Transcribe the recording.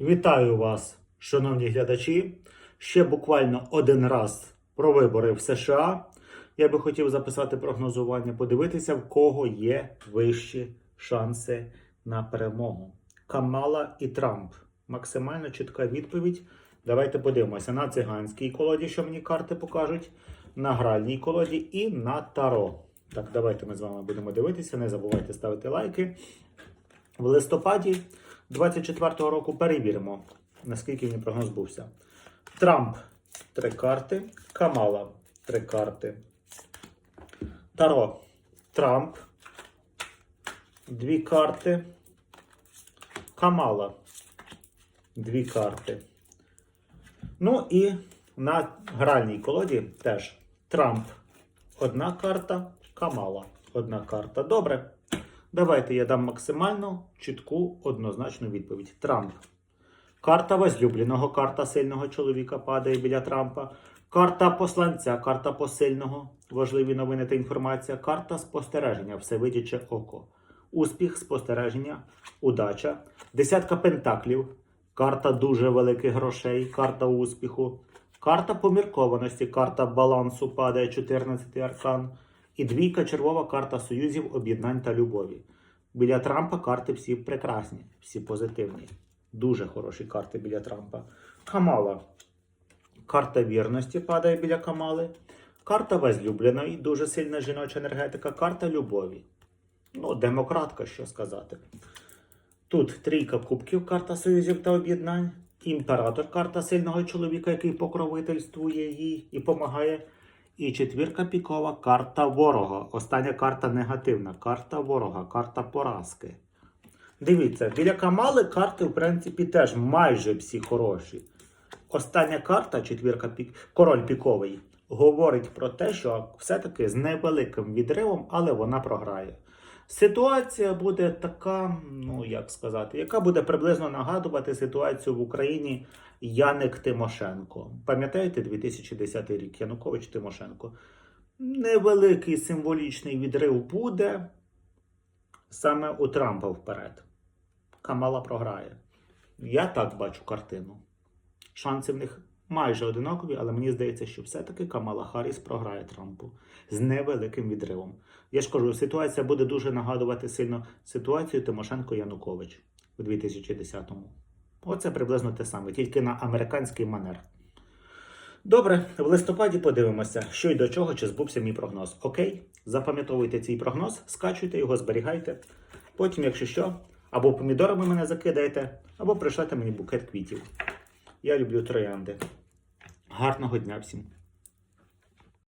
Вітаю вас, шановні глядачі. Ще буквально один раз про вибори в США. Я би хотів записати прогнозування, подивитися, в кого є вищі шанси на перемогу. Камала і Трамп. Максимально чітка відповідь. Давайте подивимося на циганській колоді, що мені карти покажуть, на гральній колоді і на таро. Так, давайте ми з вами будемо дивитися. Не забувайте ставити лайки. В листопаді 24-го року перевіримо, наскільки мій прогноз збувся. Трамп три карти, Камала три карти. Таро Трамп. Дві карти. Камала. Дві карти. Ну і на гральній колоді теж Трамп одна карта, Камала одна карта. Добре. Давайте я дам максимально чітку однозначну відповідь. Трамп. Карта возлюбленого, карта сильного чоловіка падає біля Трампа. Карта посланця, карта посильного, важливі новини та інформація. Карта спостереження, всевидяче око. Успіх, спостереження, удача. Десятка пентаклів. Карта дуже великих грошей, карта успіху. Карта поміркованості, карта балансу падає 14 аркан. І двійка червова карта союзів, об'єднань та любові. Біля Трампа карти всі прекрасні, всі позитивні. Дуже хороші карти біля Трампа. Камала. Карта вірності падає біля Камали. Карта возлюбленої, дуже сильна жіноча енергетика. Карта любові. Ну, демократка, що сказати. Тут трійка кубків, карта союзів та об'єднань. Імператор, карта сильного чоловіка, який покровительствує їй і допомагає. І четвірка пікова карта ворога. Остання карта негативна. Карта ворога, карта поразки. Дивіться, біля Камали карти, в принципі, теж майже всі хороші. Остання карта, четвірка пік, король піковий, говорить про те, що все-таки з невеликим відривом, але вона програє. Ситуація буде така, ну як сказати, яка буде приблизно нагадувати ситуацію в Україні Яник Тимошенко. Пам'ятаєте 2010 рік Янукович Тимошенко? Невеликий символічний відрив буде саме у Трампа вперед. Камала програє. Я так бачу картину. Шанси в них майже одинакові, але мені здається, що все-таки Камала Харріс програє Трампу з невеликим відривом. Я ж кажу, ситуація буде дуже нагадувати сильно ситуацію Тимошенко-Янукович у 2010-му. Оце приблизно те саме, тільки на американський манер. Добре, в листопаді подивимося, що й до чого, чи збувся мій прогноз. Окей? Запам'ятовуйте цей прогноз, скачуйте його, зберігайте. Потім, якщо що, або помідорами мене закидаєте, або пришлете мені букет квітів. Я люблю троянди. Гарного дня всім!